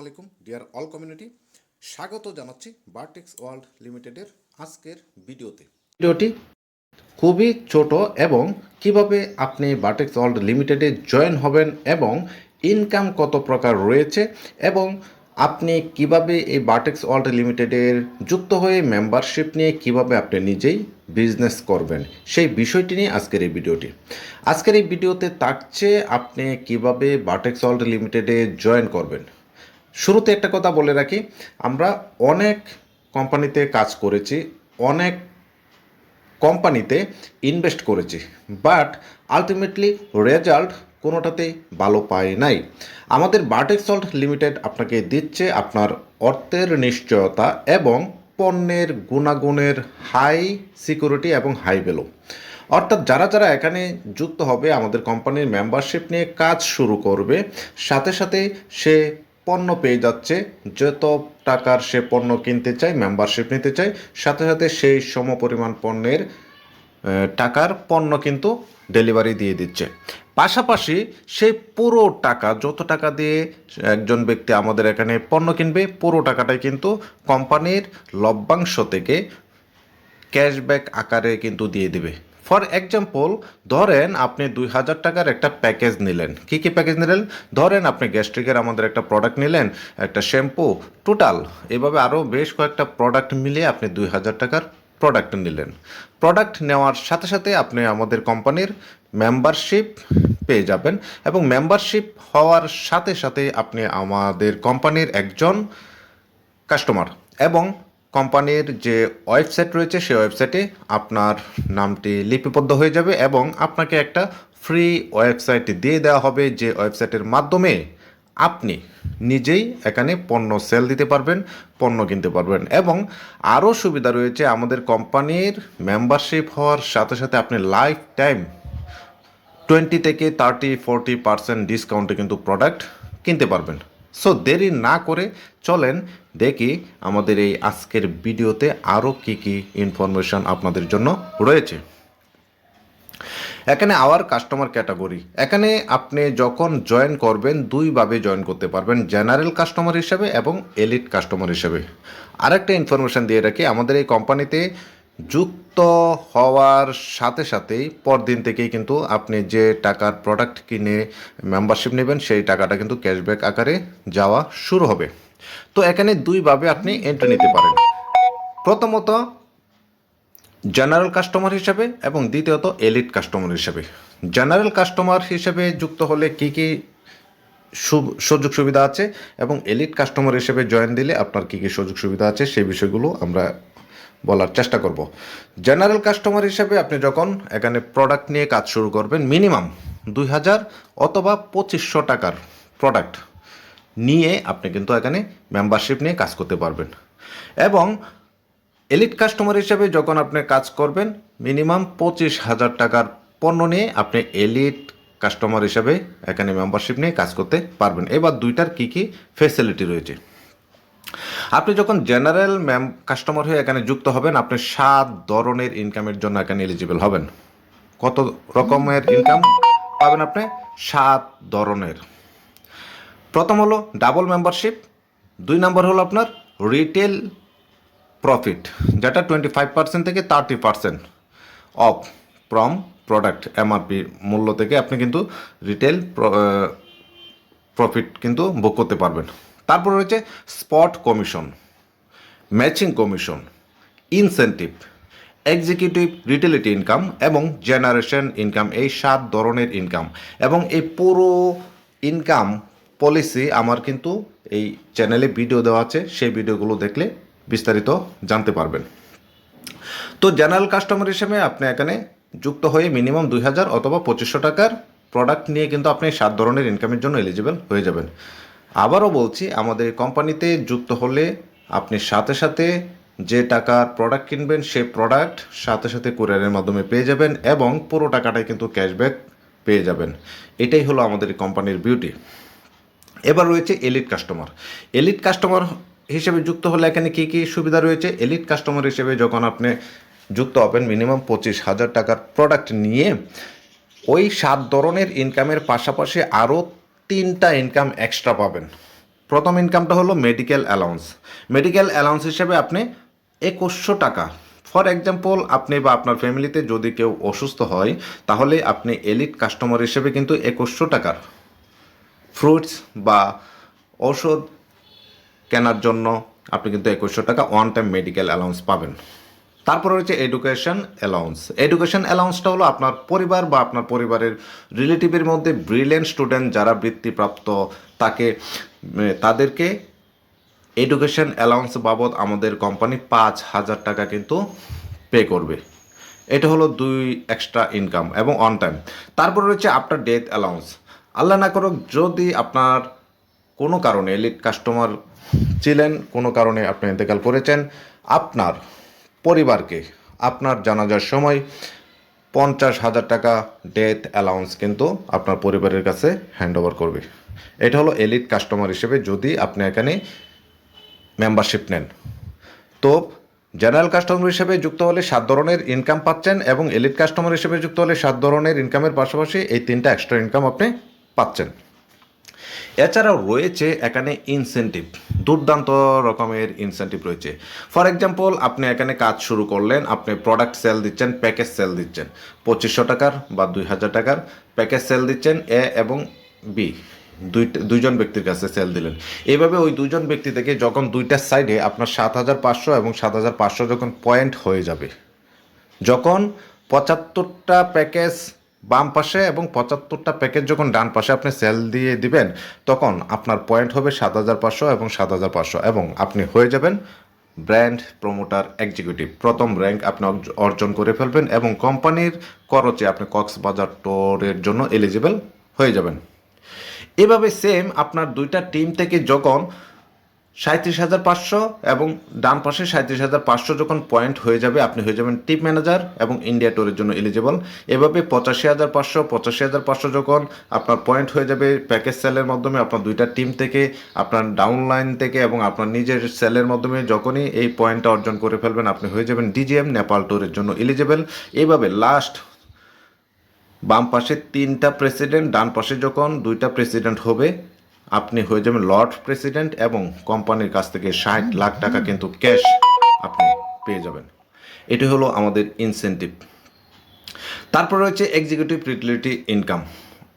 আলাইকুম, deer all community. স্বাগত জানাচ্ছি বার্টেক্স ওয়ার্ল্ড লিমিটেডের আজকের ভিডিওতে। ভিডিওটি খুবই ছোট এবং কীভাবে আপনি বার্টেক্স ওয়ার্ল্ড লিমিটেডে জয়েন হবেন এবং ইনকাম কত প্রকার রয়েছে এবং আপনি কীভাবে এই বার্টেক্স ওয়ার্ল্ড লিমিটেডের যুক্ত হয়ে মেম্বারশিপ নিয়ে কীভাবে আপনি নিজেই বিজনেস করবেন, সেই বিষয়টি নিয়ে আজকের এই ভিডিওটি। আজকের এই ভিডিওতে থাকছে আপনি কীভাবে বার্টেক্স ওয়ার্ল্ড লিমিটেডে জয়েন করবেন। শুরুতে একটা কথা বলে রাখি, আমরা অনেক কোম্পানিতে কাজ করেছি, অনেক কোম্পানিতে ইনভেস্ট করেছি বাট আলটিমেটলি রেজাল্ট কোনোটাতেই ভালো পাই নাই। আমাদের বার্টেক সল্ট লিমিটেড আপনাকে দিচ্ছে আপনার অর্থের নিশ্চয়তা এবং পণ্যের গুণাগুণের হাই সিকিউরিটি এবং হাই ভ্যালু অর্থাৎ যারা যারা এখানে যুক্ত হবে, আমাদের কোম্পানির মেম্বারশিপ নিয়ে কাজ শুরু করবে, সাথে সাথে সে পণ্য পেয়ে যাচ্ছে। যত টাকার সে পণ্য কিনতে চায় মেম্বারশিপ নিতে চায়, সাথে সাথে সেই সম পরিমাণ পণ্যের টাকার পণ্য কিন্তু ডেলিভারি দিয়ে দিচ্ছে। পাশাপাশি সেই পুরো টাকা, যত টাকা দিয়ে একজন ব্যক্তি আমাদের এখানে পণ্য কিনবে, পুরো টাকাটাই কিন্তু কোম্পানির লভ্যাংশ থেকে ক্যাশব্যাক আকারে কিন্তু দিয়ে দিবে। ফর এক্সাম্পল, ধরেন আপনি দুই হাজার টাকার একটা প্যাকেজ নিলেন। কি কি প্যাকেজ নিলেন? ধরেন আপনি গ্যাস্ট্রিকের আমাদের একটা প্রোডাক্ট নিলেন, একটা শ্যাম্পু, টোটাল। এভাবে আরও বেশ কয়েকটা প্রোডাক্ট মিলিয়ে আপনি দুই হাজার টাকার প্রোডাক্ট নিলেন। প্রোডাক্ট নেওয়ার সাথে সাথে আপনি আমাদের কোম্পানির মেম্বারশিপ পেয়ে যাবেন এবং মেম্বারশিপ হওয়ার সাথে সাথে আপনি আমাদের কোম্পানির একজন কাস্টমার এবং কোম্পানির যে ওয়েবসাইট রয়েছে, সেই ওয়েবসাইটে আপনার নামটি লিপিবদ্ধ হয়ে যাবে এবং আপনাকে একটা ফ্রি ওয়েবসাইট দিয়ে দেওয়া হবে, যে ওয়েবসাইটের মাধ্যমে আপনি নিজেই এখানে পণ্য সেল দিতে পারবেন, পণ্য কিনতে পারবেন। এবং আরও সুবিধা রয়েছে, আমাদের কোম্পানির মেম্বারশিপ হওয়ার সাথে সাথে আপনি লাইফ টাইম টোয়েন্টি থেকে থার্টি ফোরটি পার্সেন্ট ডিসকাউন্টে কিন্তু প্রোডাক্ট কিনতে পারবেন। সো দেরি না করে চলেন দেখি আমাদের এই আজকের ভিডিওতে আরও কি কি ইনফরমেশন আপনাদের জন্য রয়েছে। এখানে আওয়ার কাস্টমার ক্যাটাগরি এখানে আপনি যখন জয়েন করবেন, দুইভাবে জয়েন করতে পারবেন জেনারেল কাস্টমার হিসেবে এবং এলিট কাস্টমার হিসেবে। আরেকটা ইনফরমেশন দিয়ে রাখি, আমাদের এই কোম্পানিতে যুক্ত হওয়ার সাথে সাথেই পরদিন থেকেই কিন্তু আপনি যে টাকার প্রোডাক্ট কিনে মেম্বারশিপ নেবেন, সেই টাকাটা কিন্তু ক্যাশব্যাক আকারে যাওয়া শুরু হবে। তো এখানে দুইভাবে আপনি এন্ট্রি নিতে পারেন। প্রথমত জেনারেল কাস্টমার হিসেবে এবং দ্বিতীয়ত এলিট কাস্টমার হিসেবে। জেনারেল কাস্টমার হিসেবে যুক্ত হলে কি কি সুযোগ সুবিধা আছে? এবং এলিট কাস্টমার হিসেবে জয়েন দিলে আপনার কি কি সুযোগ সুবিধা আছে? সেই বিষয়গুলো আমরা বলার চেষ্টা করব। জেনারেল কাস্টমার হিসেবে আপনি যখন এখানে প্রোডাক্ট নিয়ে কাজ শুরু করবেন মিনিমাম দুই হাজার অথবা পঁচিশশো টাকার প্রোডাক্ট নিয়ে আপনি কিন্তু এখানে মেম্বারশিপ নিয়ে কাজ করতে পারবেন। এবং এলিট কাস্টমার হিসেবে যখন আপনি কাজ করবেন মিনিমাম পঁচিশ হাজার টাকার পণ্য নিয়ে আপনি এলিট কাস্টমার হিসেবে এখানে মেম্বারশিপ নিয়ে কাজ করতে পারবেন। এবার দুইটার কি কি ফেসিলিটি রয়েছে? আপনি যখন জেনারেল ম্যাম কাস্টমার হয়ে এখানে যুক্ত হবেন, আপনি সাত ধরনের ইনকামের জন্য এখানে এলিজিবল হবেন। কত রকমের ইনকাম পাবেন আপনি? সাত ধরনের। প্রথম হলো ডাবল মেম্বারশিপ দুই নম্বর হলো আপনার রিটেল প্রফিট যেটা টোয়েন্টি ফাইভ পার্সেন্ট থেকে thirty percent of from product MRP মূল্য থেকে আপনি কিন্তু রিটেল প্রফিট কিন্তু বুক করতে পারবেন। তারপর রয়েছে spot commission, matching commission, incentive, executive, রিটেলিটি income এবং জেনারেশন ইনকাম, এই সাত ধরনের ইনকাম। এবং এই পুরো ইনকাম পলিসি আমার কিন্তু এই চ্যানেলে ভিডিও দেওয়া আছে, সেই ভিডিওগুলো দেখলে বিস্তারিত জানতে পারবেন। তো জেনারেল কাস্টমার হিসেবে আপনি এখানে যুক্ত হয়ে মিনিমাম দুই হাজার অথবা পঁচিশশো টাকার প্রোডাক্ট নিয়ে কিন্তু আপনি সাত ধরনের ইনকামের জন্য এলিজিবল হয়ে যাবেন। আবারও বলছি, আমাদের কোম্পানিতে যুক্ত হলে আপনি সাথে সাথে যে টাকার প্রোডাক্ট কিনবেন সেই প্রোডাক্ট সাথে সাথে কুরিয়ারের মাধ্যমে পেয়ে যাবেন এবং পুরো টাকাটাই কিন্তু ক্যাশব্যাক পেয়ে যাবেন। এটাই হলো আমাদের কোম্পানির বিউটি এবার রয়েছে এলিট কাস্টমার এলিট কাস্টমার হিসেবে যুক্ত হলে এখানে কী কী সুবিধা রয়েছে? এলিট কাস্টমার হিসেবে যখন আপনি যুক্ত হবেন মিনিমাম পঁচিশ হাজার টাকার প্রোডাক্ট নিয়ে, ওই সাত ধরনের ইনকামের পাশাপাশি আরও তিনটা ইনকাম এক্সট্রা পাবেন। প্রথম ইনকামটা হলো মেডিকেল অ্যালাউন্স মেডিকেল অ্যালাউন্স হিসেবে আপনি একুশশো টাকা। ফর এক্সাম্পল আপনি বা আপনার ফ্যামিলিতে যদি কেউ অসুস্থ হয়, তাহলে আপনি এলিট কাস্টমার হিসেবে কিন্তু একুশশো টাকার ফ্রুটস বা ঔষধ কেনার জন্য আপনি কিন্তু একুশশো টাকা ওয়ান টাইম মেডিকেল অ্যালাউন্স পাবেন। তারপরে রয়েছে এডুকেশন অ্যালাউন্স এডুকেশন অ্যালাউন্সটা হলো আপনার পরিবার বা আপনার পরিবারের রিলেটিভের মধ্যে ব্রিলিয়েন্ট স্টুডেন্ট যারা বৃত্তিপ্রাপ্ত, তাকে তাদেরকে এডুকেশন অ্যালাউন্স বাবদ আমাদের কোম্পানি পাঁচ হাজার টাকা কিন্তু পে করবে। এটা হলো দুই এক্সট্রা ইনকাম এবং অন টাইম তারপরে রয়েছে আফটার ডেথ অ্যালাউন্স আল্লাহ না করুক, যদি আপনার কোনো কারণে এলিট কাস্টমার ছিলেন, কোনো কারণে আপনি ইন্তেকাল করেছেন আপনার পরিবারকে। আপনার জানাজার সময় পঞ্চাশ হাজার টাকা ডেথ অ্যালাউন্স কিন্তু আপনার পরিবারের কাছে হ্যান্ড ওভার করবে। এটা হলো এলিট কাস্টমার হিসেবে যদি আপনি এখানে মেম্বারশিপ নেন। তো জেনারেল কাস্টমার হিসেবে যুক্ত হলে সাত ধরনের ইনকাম পাচ্ছেন এবং এলিট কাস্টমার হিসেবে যুক্ত হলে সাত ধরনের ইনকামের পাশাপাশি এই তিনটা এক্সট্রা ইনকাম আপনি পাচ্ছেন। এছাড়াও রয়েছে এখানে ইনসেন্টিভ দুর্দান্ত রকমের ইনসেন্টিভ রয়েছে। ফর এক্সাম্পল আপনি এখানে কাজ শুরু করলেন, আপনি প্রোডাক্ট সেল দিচ্ছেন প্যাকেজ সেল দিচ্ছেন। পঁচিশশো টাকার বা দুই হাজার টাকার প্যাকেজ সেল দিচ্ছেন, এ এবং বি। দুই দুইজন ব্যক্তির কাছে সেল দিলেন। এইভাবে ওই দুজন ব্যক্তি থেকে যখন দুইটা সাইডে আপনার সাত হাজার পাঁচশো এবং সাত হাজার পাঁচশো যখন পয়েন্ট হয়ে যাবে, যখন পঁচাত্তরটা প্যাকেজ বাম পাশে এবং পঁচাত্তরটা প্যাকেজ যখন ডান পাশে আপনি সেল দিয়ে দিবেন, তখন আপনার পয়েন্ট হবে সাত হাজার পাঁচশো এবং সাত হাজার পাঁচশো এবং আপনি হয়ে যাবেন ব্র্যান্ড প্রমোটার এক্সিকিউটিভ প্রথম র্যাঙ্ক আপনি অর্জন করে ফেলবেন এবং কোম্পানির খরচে আপনি কক্সবাজার টোরের জন্য এলিজিবল হয়ে যাবেন। এভাবে সেম আপনার দুইটা টিম থেকে যখন সাঁত্রিশ হাজার পাঁচশো এবং ডান পাশে সাঁত্রিশ হাজার পাঁচশো যখন পয়েন্ট হয়ে যাবে, আপনি হয়ে যাবেন টিম ম্যানেজার এবং ইন্ডিয়া ট্যুরের জন্য এলিজিবল এভাবে পঁচাশি হাজার পাঁচশো, পঁচাশি হাজার পাঁচশো যখন আপনার পয়েন্ট হয়ে যাবে প্যাকেজ সেলের মাধ্যমে আপনার দুইটা টিম থেকে, আপনার ডাউনলাইন থেকে এবং আপনার নিজের সেলের মাধ্যমে যখনই এই পয়েন্টটা অর্জন করে ফেলবেন, আপনি হয়ে যাবেন ডিজিএম নেপাল ট্যুরের জন্য এলিজিবল এইভাবে লাস্ট বাম পাশে তিনটা প্রেসিডেন্ট ডান পাশে যখন দুইটা প্রেসিডেন্ট হবে আপনি হয়ে যাবেন লর্ড প্রেসিডেন্ট এবং কোম্পানির কাছ থেকে ষাট লাখ টাকা কিন্তু ক্যাশ আপনি পেয়ে যাবেন। এটি হলো আমাদের ইনসেন্টিভ তারপর রয়েছে এক্সিকিউটিভ রিটিলিটি ইনকাম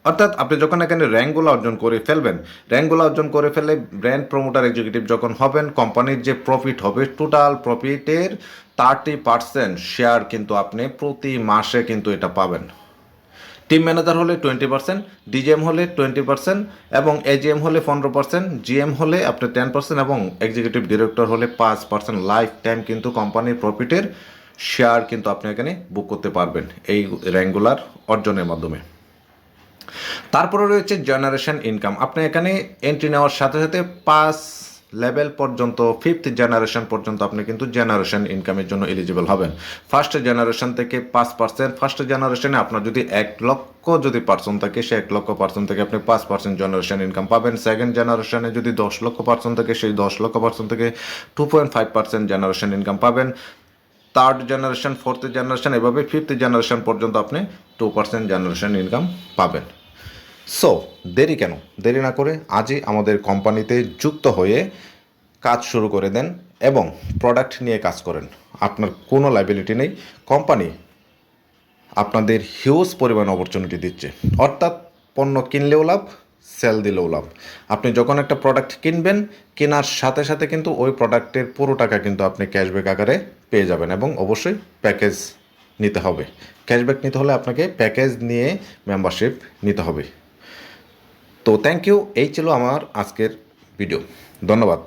অর্থাৎ আপনি যখন এখানে র্যাঙ্কগুলো অর্জন করে ফেলবেন র্যাঙ্কগুলো অর্জন করে ফেলে ব্র্যান্ড প্রমোটার এক্সিকিউটিভ যখন হবেন কোম্পানির যে প্রফিট হবে টোটাল প্রফিটের থার্টি পার্সেন্ট শেয়ার কিন্তু আপনি প্রতি মাসে কিন্তু এটা পাবেন। টিম ম্যানেজার হলে টোয়েন্টি পার্সেন্ট, ডিজিএম হলে টোয়েন্টি পার্সেন্ট এবং এজিএম হলে পনেরো পার্সেন্ট, জিএম হলে আপনি টেন পার্সেন্ট এবং এক্সিকিউটিভ ডিরেক্টর হলে পাঁচ পার্সেন্ট। লাইফ টাইম কিন্তু কোম্পানির প্রফিটের শেয়ার কিন্তু আপনি এখানে বুক করতে পারবেন এই র্যাঙ্গুলার অর্জনের মাধ্যমে। তারপরে রয়েছে জেনারেশন ইনকাম আপনি এখানে এন্ট্রি নেওয়ার সাথে সাথে পাঁচ লেভেল পর্যন্ত ফিফথ জেনারেশন পর্যন্ত আপনি কিন্তু জেনারেশন ইনকামের জন্য এলিজিবল হবেন। ফার্স্ট জেনারেশন থেকে পাঁচ পার্সেন্ট ফার্স্ট জেনারেশনে আপনার যদি এক লক্ষ যদি পার্সন থাকে সে এক লক্ষ পার্সন থেকে আপনি পাঁচ পার্সেন্ট জেনারেশন ইনকাম পাবেন। সেকেন্ড জেনারেশনে যদি দশ লক্ষ পার্সন থাকে, সেই দশ লক্ষ পার্সন থেকে two point five percent generation income পাবেন। থার্ড জেনারেশন ফোর্থ জেনারেশন এভাবে ফিফথ জেনারেশন পর্যন্ত আপনি টু পার্সেন্ট জেনারেশন ইনকাম পাবেন। সো দেরি কেন? দেরি না করে আজই আমাদের কোম্পানিতে যুক্ত হয়ে কাজ শুরু করে দেন এবং প্রোডাক্ট নিয়ে কাজ করেন। আপনার কোনো লাইবিলিটি নেই। কোম্পানি আপনাদের হিউজ পরিমাণ অপরচুনিটি দিচ্ছে। অর্থাৎ পণ্য কিনলেও লাভ সেল দিলেও লাভ। আপনি যখন একটা প্রোডাক্ট কিনবেন, কেনার সাথে সাথে কিন্তু ওই প্রোডাক্টের পুরো টাকা কিন্তু আপনি ক্যাশব্যাক আকারে পেয়ে যাবেন এবং অবশ্যই প্যাকেজ নিতে হবে। ক্যাশব্যাক নিতে হলে আপনাকে প্যাকেজ নিয়ে মেম্বারশিপ নিতে হবে। তো থ্যাংক ইউ এই ছিল আমার আজকের ভিডিও ধন্যবাদ।